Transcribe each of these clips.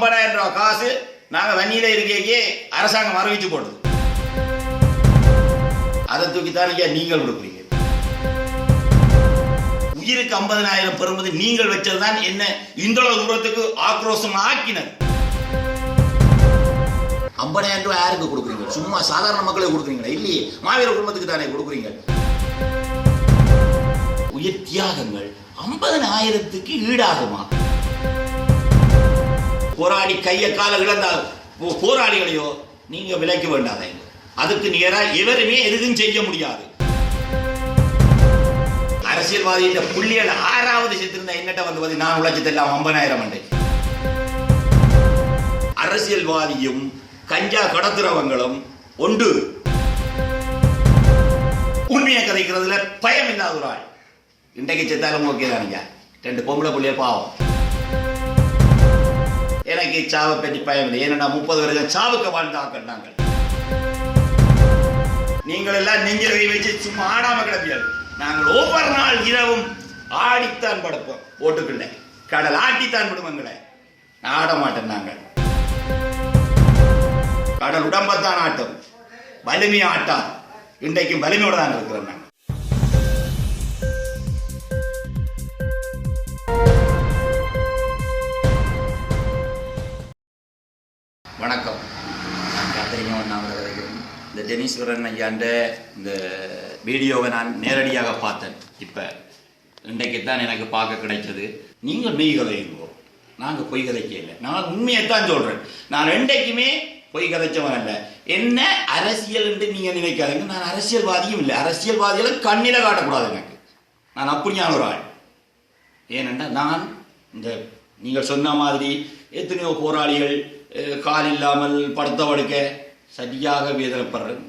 ஐம்பதாயிரம் ரூபாய் காசு நாங்கள் வன்னியில் இருக்கையே அரசாங்கம் அறிவிச்சு போடுது அதை தூக்கித்தான் ஐயா நீங்கள் கொடுக்குறீங்க. உயிருக்கு ஐம்பதனாயிரம் பெறும்போது நீங்கள் வச்சதுதான் என்ன இந்த தூரத்துக்கு ஆக்ரோஷம் ஆக்கினது. ஐம்பதாயிரம் ரூபாய் யாருக்கு கொடுக்குறீங்க? சும்மா சாதாரண மக்களை கொடுக்குறீங்களா? இல்லையே. மாவீர குடும்பத்துக்கு தானே கொடுக்குறீங்க. உயிர் தியாகங்கள் ஐம்பதனாயிரத்துக்கு ஈடாகுமா? போராடி கைய கால இழந்த போ- போராளிகளையோ நீங்க விலைக்கு வேண்டாதீங்க. அதுக்கு நேராக எவருமே எதுவும் செய்ய முடியாது. அரசியல்வாதியின் புள்ளியல் ஆறாவது செத்திருந்த என்னட்ட வந்து வந்து நான் உழைச்சதெல்லாம் ஐம்பதாயிரம் அண்டை. அரசியல்வாதியும் கஞ்சா கடத்துறவங்களும் ஒன்று. உண்மையை கதைக்கிறதுல பயம் இல்லாத ஒரு ஆள். இன்றைக்கு செத்தாலும் ஓகே தானுங்க ரெண்டு பொம்பளை புள்ளிய பாவம். எனக்கு சாவை பற்றி பயம் இல்லை ஏன்னா முப்பது வருஷம் சாவுக்கு வாழ்ந்தாக்கள் நாங்கள். நீங்கள் எல்லாம் நெஞ்சில் கை வச்சு சும்மா ஆடாம கிடப்பியல் நாங்கள் ஒவ்வொரு நாள் இரவும் ஆடித்தான் படுப்போம். ஓட்டுக்குள்ள. கடல் ஆட்டித்தான் விடுவோங்களே ஆட மாட்டோம் நாங்கள். கடல் உடம்பத்தான் ஆட்டம். வலிமை ஆட்டா இன்றைக்கும் வலிமையோட தான் இருக்கிறோம் நாங்கள். இந்த ஐயாண்ட இந்த வீடியோவை நான் நேரடியாக பார்த்தேன். இப்போ இன்றைக்கு தான் எனக்கு பார்க்க கிடைச்சது. நீங்கள் மெய் கதைங்கோ நாங்கள் பொய் கதைக்க இல்லை நான் உண்மையை தான் சொல்கிறேன் நான் ரெண்டைக்குமே பொய் கதைச்சவன் அல்ல. என்ன அரசியல் என்று நீங்கள் நினைக்காதீங்க. நான் அரசியல்வாதியும் இல்லை. அரசியல்வாதிகளை கண்ணில காட்டக்கூடாது எனக்கு. நான் அப்படியான ஒரு ஆள். ஏனென்றால் நான் இந்த நீங்கள் சொன்ன மாதிரி எத்தனையோ போராளிகள் கால் இல்லாமல் படுத்த படுக்க சரியாக வேதனைப்படுறேன்.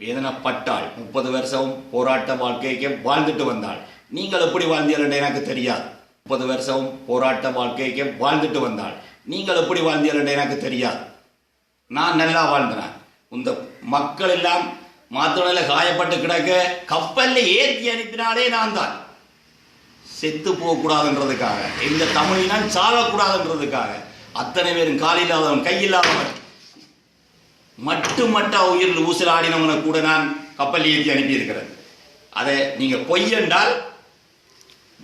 வேதனைப்பட்டாள். முப்பது வருஷம் போராட்ட வாழ்க்கைக்கு வாழ்ந்துட்டு வந்தாள். நீங்கள் எப்படி வாழ்ந்தீர்கள் எனக்கு தெரியாது. முப்பது வருஷம் போராட்ட வாழ்க்கைக்கு வாழ்ந்துட்டு வந்தாள். நீங்கள் எப்படி வாழ்ந்தீர்கள் எனக்கு தெரியாது. நான் நல்லா வாழ்ந்தேன். இந்த மக்கள் எல்லாம் மாத்தோனில காயப்பட்டு கிடக்க கப்பல்ல ஏற்றி அனுப்பினாலே நான் தான். செத்து போகக்கூடாதுன்றதுக்காக. இந்த தமிழினால் சாகக்கூடாதுன்றதுக்காக. அத்தனை பேரும் காலில்லாதவன் கையில்லாதவன் மட்டு மட்டா உயிரில் ஊசல் கூட நான் கப்பல் ஏற்றி அனுப்பியிருக்கிறேன். அதை நீங்கள் பொய் என்றால்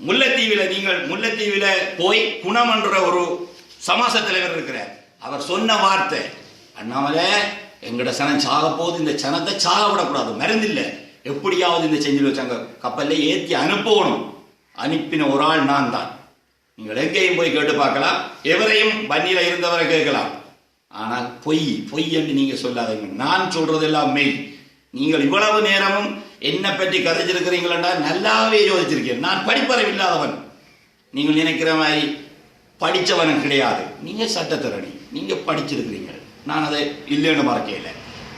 நீங்கள் முல்லைத்தீவில் போய் குணம் என்ற ஒரு சமாச தலைவர் இருக்கிறார். அவர் சொன்ன வார்த்தை அண்ணாமலே எங்கட சனம் சாக போது இந்த சனத்தை சாக விடக்கூடாது. மறந்தில்லை எப்படியாவது இந்த செஞ்சில் வச்சாங்க கப்பலில் ஏற்றி அனுப்பணும். அனுப்பின ஒரு ஆள் நான் தான். நீங்கள் எங்கேயும் போய் கேட்டு பார்க்கலாம். எவரையும் வன்னியில இருந்தவரை கேட்கலாம். ஆனால் பொய் பொய் என்று நீங்க சொல்லாதீங்க. நான் சொல்றதெல்லாம் மெய். நீங்கள் இவ்வளவு நேரமும் என்னை பற்றி கதைச்சிருக்கிறீங்களா நல்லாவே யோசிச்சிருக்கேன் நான் படிப்பறிவு இல்லாதவன். நீங்கள் நினைக்கிற மாதிரி படித்தவனும் கிடையாது. நீங்க சட்டத்திறனி நீங்க படிச்சிருக்கிறீங்க நான் அதை இல்லைன்னு மறக்கல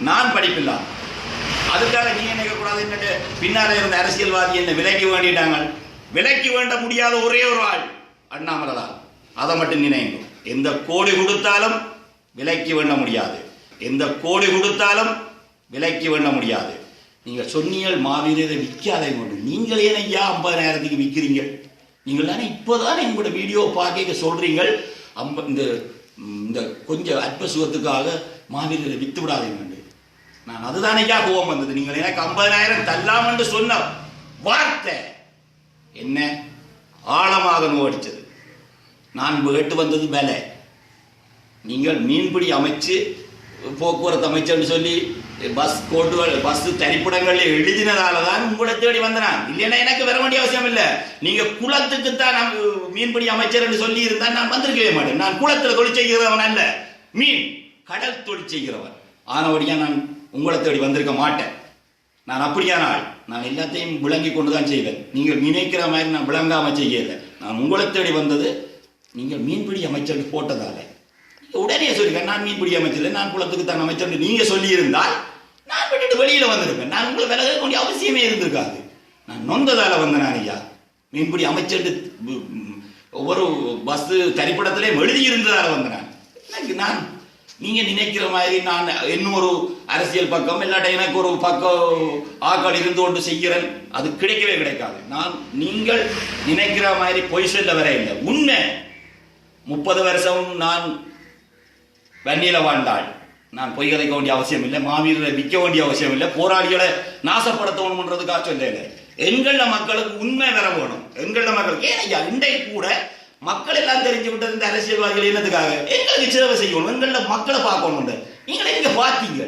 நான் படிப்பில்லாம் அதுக்காக நீ நினைக்கக்கூடாது என்னட்டு? பின்னால இருந்த அரசியல்வாதி என்ன விலக்கி வேண்டிட்டாங்க. விலக்கி வேண்ட முடியாத ஒரே ஒரு ஆள் அண்ணாமலை தான் அதை மட்டும் நினைங்க எந்த கோடி கொடுத்தாலும் விலைக்கு வேண்ட முடியாது. எந்த கோடி கொடுத்தாலும் விலைக்கு வேண்ட முடியாது. நீங்கள் சொன்னீங்கள் மாவீரரை விற்காதே கொண்டு. நீங்கள் ஏன் ஐயா ஐம்பதாயிரத்துக்கு விற்கிறீங்க நீங்கள் தானே இப்போதானே உங்களோட வீடியோ பார்க்க சொல்கிறீங்க அம்ப இந்த இந்த கொஞ்சம் அற்ப சுகத்துக்காக மாவீரரை வித்து விடாதீங்க நான் அதுதான் ஐயா கோபம் வந்தது. நீங்கள் எனக்கு ஐம்பதாயிரம் தரலாம் என்று சொன்ன வார்த்தை என்ன? ஆழமாக நோடிச்சது நான் கேட்டு வந்தது விலை. நீங்கள் மீன்பிடி அமைச்சு போக்குவரத்து அமைச்சர்னு சொல்லி பஸ் கோட்டுகள் பஸ் தரிப்பிடங்கள் எழுதினதால தான் உங்களை தேடி வந்தனான் இல்லைன்னா எனக்கு வர வேண்டிய அவசியம் இல்லை. நீங்க குளத்துக்கு தான் நான் மீன்பிடி அமைச்சர் என்று சொல்லி இருந்தா நான் வந்திருக்கவே மாட்டேன். நான் குளத்துல தொழில் செய்கிறவன் அல்ல. மீன் கடல் தொழில் செய்கிறவன். ஆனபடியா நான் உங்களை தேடி வந்திருக்க மாட்டேன். நான் அப்படியான ஆள். நான் எல்லாத்தையும் விளங்கி கொண்டு தான் செய்வேன். நீங்கள் நினைக்கிற மாதிரி நான் விளங்காம செய்யலை. நான் உங்களை தேடி வந்தது நீங்கள் மீன்பிடி அமைச்சர் போட்டதால. உடனே சொல்லிருக்கேன் நான் மீன் பிடி அமைச்சர் நான் குளத்துக்கு தான் அமைச்சர் நீங்க சொல்லியிருந்தால் நான் விட்டுட்டு வெளியில வந்திருப்பேன். நான் உங்களை விலக வேண்டிய அவசியமே இருந்திருக்காது. நான் நொந்ததால வந்தேன் ஐயா. மீன்பிடி அமைச்சர் ஒவ்வொரு பஸ் தரிப்படத்திலே எழுதி இருந்ததால வந்தேன். நான். எனக்கு நான் நீங்க நினைக்கிற மாதிரி நான் இன்னும் ஒரு அரசியல் பக்கம் இல்லாட்ட எனக்கு ஒரு பக்கம் ஆக்கள் இருந்து கொண்டு செய்கிறேன். அது கிடைக்கவே கிடைக்காது. நான் நீங்கள் நினைக்கிற மாதிரி பொய் சொல்ல வர இல்லை. உண்மை முப்பது வருஷம் நான் வன்னியில வாழ்ந்தாள். நான் பொய் கதைக்க வேண்டிய அவசியம் இல்லை மாவீரரை விற்க வேண்டிய அவசியம் இல்லை போராளிகளை நாசப்படுத்தணும்ன்றதுக்காக சொல்லல எங்கள மக்களுக்கு உண்மை வர வேணும். எங்கள மக்களுக்கு ஏன் ஐயா இன்றைக்கு கூட மக்கள் எல்லாம் தெரிஞ்சு விட்டது இந்த அரசியல்வாதிகள் என்னதுக்காக? எங்களுக்கு சேவை செய்யணும் எங்கள மக்களை பார்க்கணும் நீங்களே எங்க பார்த்தீங்க?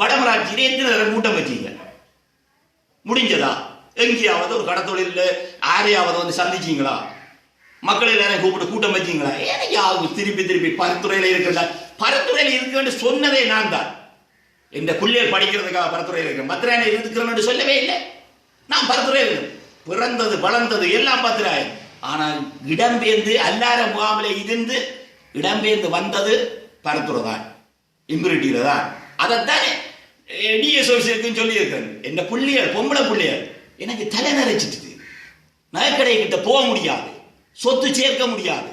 வடமராட்சியில எத்தனை தடவை கூட்டம் வச்சீங்க. முடிஞ்சதா? எங்கேயாவது ஒரு கடத்தொழில் யாரையாவது வந்து சந்திச்சீங்களா? மக்களை எல்லாரும் கூப்பிட்டு கூட்டம் வச்சிங்களா? ஏன்னா யாரும் திருப்பி திருப்பி பரத்துறையில இருக்கிறதா? பரத்துறையில இருக்க வேண்டும் சொன்னதே நான் தான். இந்த பிள்ளைகள் படிக்கிறதுக்காக பரத்துறையில் இருக்கேன். பத்திராயணம் இருக்கிறேன் சொல்லவே இல்லை. நான் பரத்துறையில் இருக்கேன். பிறந்தது வளர்ந்தது எல்லாம் பத்திராயன். ஆனால் இடம்பெயர்ந்து அல்லார முகாமில் இருந்து இடம்பெயர்ந்து வந்தது பரத்துறை தான். இம்பிரிட்டியில தான். அதைத்தானே டிஎஸ்ஓசி இருக்குன்னு சொல்லியிருக்கேன். என்ன புள்ளியல் பொம்பளை பிள்ளைகள் எனக்கு தலை நிறைச்சிட்டு நகைக்கடை கிட்ட போக முடியாது. சொத்து சேர்க்க முடியாது.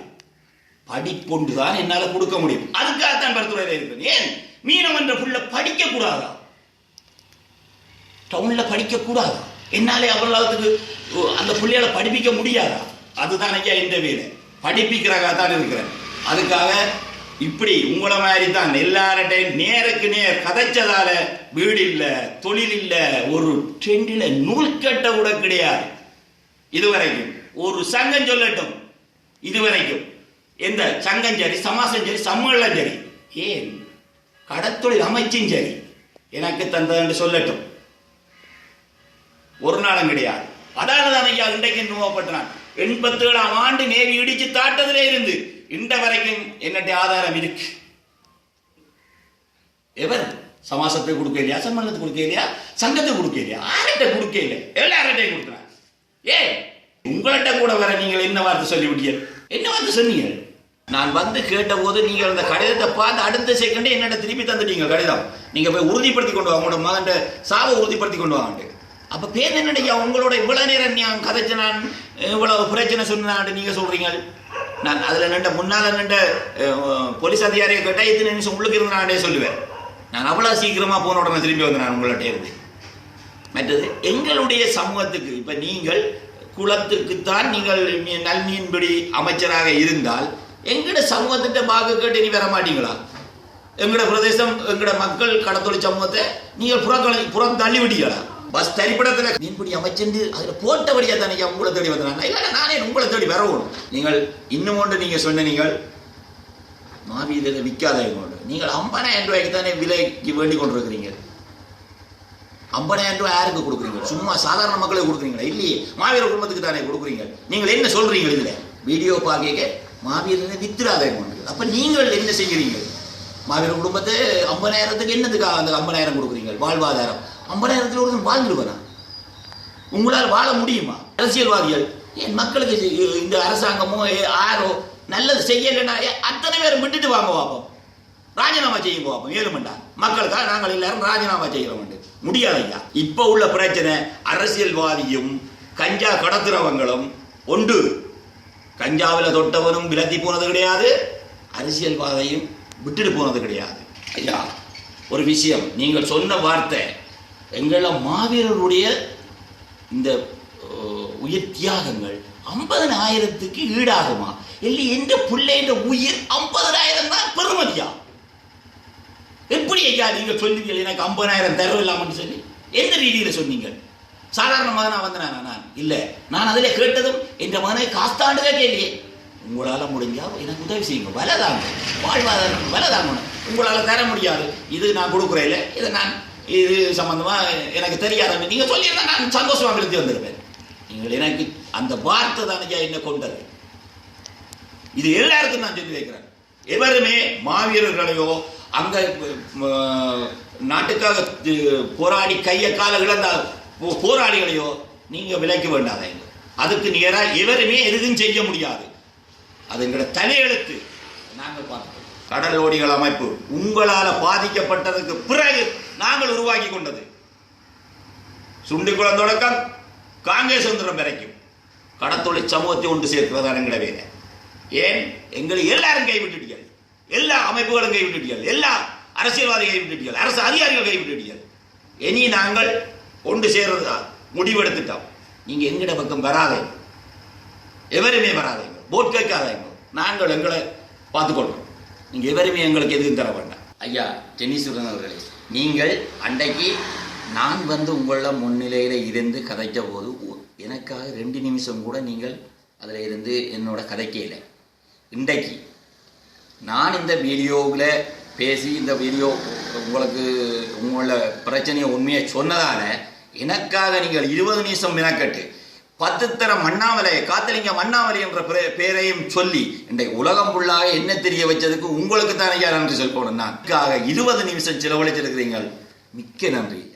படிப்பொண்டு தான் என்னால கொடுக்க முடியும். அதுக்காகத்தான் பரத்துறையில இருக்கேன் ஏன்? மீனம் என்ற புள்ள படிக்க கூடாதா டவுன்ல படிக்க கூடாதா என்னாலே அவ்வளவுக்கு அந்த பிள்ளைகளை படிப்பிக்க முடியாதா? அதுதான் ஐயா இந்த வேலை படிப்பிக்கிறக்காக தான் இருக்கிறேன். அதுக்காக இப்படி உங்கள மாதிரி தான் எல்லார்டையும் நேருக்கு நேர் கதைச்சதால வீடு இல்லை தொழில் இல்லை ஒரு ட்ரெண்டில் நூல் கட்ட கூட கிடையாது. இதுவரைக்கும். ஒரு சங்கம் சொல்லட்டும். இதுவரைக்கும். எந்த? சங்கம் சரி சமாசம் சரி சம்மேளம் சரி. ஏன்? கடத்தொழில் அமைச்சும் சரி. எனக்கு தந்தது சொல்லட்டும். ஒரு நாளும் கிடையாது. அதால ஐயா இன்றைக்கு நோவப்பட்டான் எண்பத்தி ஏழாம் ஆண்டு நேவி இடிச்சு தாட்டதிலே இருந்து. இன்ற வரைக்கும் என்னட்ட ஆதாரம் இருக்கு. எவர்? சமாசத்தை கொடுக்க இல்லையா சம்மந்தத்தை கொடுக்க இல்லையா சங்கத்தை கொடுக்க இல்லையா? ஆர்கிட்ட கொடுக்க இல்லை எல்லார்கிட்டையும் கொடுக்குறான் ஏ உங்கள்கிட்ட கூட வர நீங்கள் என்ன வார்த்தை சொல்லிவிட்டீர்கள்? என்ன வார்த்தை சொன்னீங்க? நான் வந்து கேட்டபோது நீங்கள் அந்த கடிதத்தை பார்த்து அடுத்த செகண்டே என்னட்ட திருப்பி தந்துட்டீங்க கடிதம். நீங்க போய் உறுதிப்படுத்தி கொண்டு வாங்க உங்களோட மகன் சாவை உறுதிப்படுத்தி கொண்டு வாங்க. அப்ப பேர் என்னடையா? உங்களோட இவ்வளவு நேரம் நான் கதைச்சு நான் இவ்வளவு பிரச்சனை சொன்னான் நீங்க சொல்றீங்க. நான் அதுல நின்ற முன்னால நின்ற போலீஸ் அதிகாரியை கேட்டா இத்தனை நிமிஷம் உள்ளுக்கு இருந்து நானே சொல்லுவேன். நான் அவ்வளவு சீக்கிரமா போன உடனே திரும்பி வந்து நான் உங்கள்கிட்ட இருந்து மற்றது எங்களுடைய சமூகத்துக்கு இப்ப நீங்கள் குளத்துக்குத்தான் நீங்கள் மீ- நல்மீன்பிடி அமைச்சராக இருந்தால் எங்கட சமூகத்திட்ட பாக்கு கேட்டு நீ வர மாட்டீங்களா? எங்கட பிரதேசம் எங்கட மக்கள் கடத்தொழில் சமூகத்தை நீங்கள் புறக்கணி புறம் தள்ளி விட்டீங்களா பஸ் தரிப்படத்துல மீன்பிடி அமைச்சிருந்து அதில் போட்டபடியாக தானே உங்களை தேடி வந்தாங்க இல்லை நானே உங்களை தேடி வரவும். நீங்கள் இன்னும் ஒன்று நீங்கள் சொன்ன நீங்கள் மாவீரரை விற்காதவங்க நீங்கள் ஐம்பதாயிரம் ரூபாய்க்கு தானே விலைக்கு வேண்டிக் கொண்டிருக்கிறீங்க. ஐம்பதாயிரம் ரூபாய் யாருக்கு கொடுக்குறீங்க? சும்மா சாதாரண மக்களை கொடுக்குறீங்களா? இல்லையே. மாவீர குடும்பத்துக்கு தானே கொடுக்குறீங்க. நீங்கள் என்ன சொல்கிறீங்க இதில்? வீடியோ பார்க்க மாவீரனை வித்துறாதவங்க அப்போ நீங்கள் என்ன செய்கிறீங்க? மாவீர குடும்பத்தை ஐம்பதாயிரத்துக்கு என்னதுக்காக அந்த ஐம்பதாயிரம் கொடுக்குறீங்க? வாழ்வாதாரம். ஐம்பதாயிரத்துல ஒருத்தன் வாழ்ந்துருவானா? உங்களால் வாழ முடியுமா? அரசியல்வாதிகள் என் மக்களுக்கு இந்த அரசாங்கமோ ஏ- யாரோ நல்லது செய்யலைன்னா அத்தனை பேரும் விட்டுட்டு வாங்க பார்ப்போம் ராஜினாமா செய்ய பார்ப்போம் ஏழுமண்டா மக்களுக்காக நாங்கள் எல்லாரும் ராஜினாமா செய்கிறோம் முடியாது ஐயா இப்ப உள்ள பிரச்சனை அரசியல்வாதியும் கஞ்சா கடத்துறவங்களும் ஒன்று கஞ்சாவில் தொட்டவனும் விலத்தி போனது கிடையாது அரசியல்வாதையும் விட்டுட்டு போனது கிடையாது. ஐயா ஒரு விஷயம் நீங்கள் சொன்ன வார்த்தை எங்கள மாவீரருடைய இந்த உயிர் தியாகங்கள் ஐம்பதனாயிரத்துக்கு ஈடாகுமா? இல்லை எந்த பிள்ளைன்ற உயிர் ஐம்பதனாயிரம் தான் பெருமதியா? எப்படி ஐயா நீங்கள் சொல்லுவீங்க எனக்கு ஐம்பதாயிரம் தரவில்லாமன்னு சொல்லி எந்த ரீதியில் சொன்னீங்க? சாதாரணமாக நான் வந்தேன் நான்? இல்லை. நான் அதில் கேட்டதும் எந்த மகனை காஸ்தாண்டுதான் கேள்வியே. உங்களால் முடிஞ்சா எனக்கு உதவி செய்யுங்க. விலை தாங்க வாழ்வாதாரம் விலை தாங்கணும் உங்களால் தர முடியாது. இது நான் கொடுக்குறேன். இல்லை இதை நான் இது சம்மந்தமாக எனக்கு தெரியாத நீங்கள் சொல்லியிருந்தா நான் சந்தோஷமாக எழுதி வந்திருப்பேன். நீங்கள் எனக்கு அந்த வார்த்தை தான் ஐயா என்ன கொண்டது. இது எல்லாருக்கும் நான் சொல்லி வைக்கிறேன். எவருமே மாவீரர்களையோ அங்க நாட்டுக்காக போராடி கைய கால இழந்த போ- போராளிகளையோ நீங்க விலைக்கு வேண்டாதீங்க. அதுக்கு நேராக எவருமே எதுவும் செய்ய முடியாது. அது எங்களோட தலையெழுத்து நாங்கள் பார்க்கிறோம் கடலோடிகள் அமைப்பு உங்களால் பாதிக்கப்பட்டதுக்கு பிறகு நாங்கள் உருவாக்கி கொண்டது. சுண்டிக்குளம் தொடக்கம் காங்கிரஸ் சுதந்திரம் வரைக்கும். கடத்தொழில் சமூகத்தை ஒன்று சேர்க்கிறதா எங்களை வேலை. ஏன்? எங்களை எல்லாரும் கைவிட்டுட்டீர்கள் எல்லா அமைப்புகளும் கைவிட்டுட்டீர்கள் எல்லா அரசியல்வாதி கைவிட்டுட்டீர்கள் அரசு அதிகாரிகள் கைவிட்டுட்டீர்கள் இனி நாங்கள் ஒன்று சேர்றதா முடிவெடுத்துட்டோம். நீங்க எங்கட பக்கம் வராதீங்க எவருமே வராதீங்க போட் கேட்காதீங்க நாங்கள் எங்களை பார்த்துக்கொள்றோம் நீங்கள் எவருமே எங்களுக்கு எதுவும் தர வேண்டாம். ஐயா டென்னிசுடன் அவர்களே நீங்கள் அன்றைக்கு நான் வந்து உங்கள முன்னிலையில் இருந்து கதைச்ச போது எனக்காக ரெண்டு நிமிஷம் கூட நீங்கள் அதில் இருந்து என்னோட கதைக்கையில். இன்றைக்கு நான் இந்த வீடியோவில் பேசி இந்த வீடியோ உங்களுக்கு உங்களோட பிரச்சனையை உண்மையை சொன்னதால் எனக்காக நீங்கள் இருபது நிமிஷம் மெனக்கட்டு பத்து தர மண்ணாமலை காத்தலிங்க மண்ணாமலை என்ற பெ- சொல்லி இன்றைக்கு உலகம் ஃபுல்லாக என்ன தெரிய வச்சதுக்கு உங்களுக்கு தான் ஐயா நன்றி சொல்லணும் நான் இருபது நிமிஷம் செலவழிச்சிருக்கிறீங்கள். மிக்க நன்றி.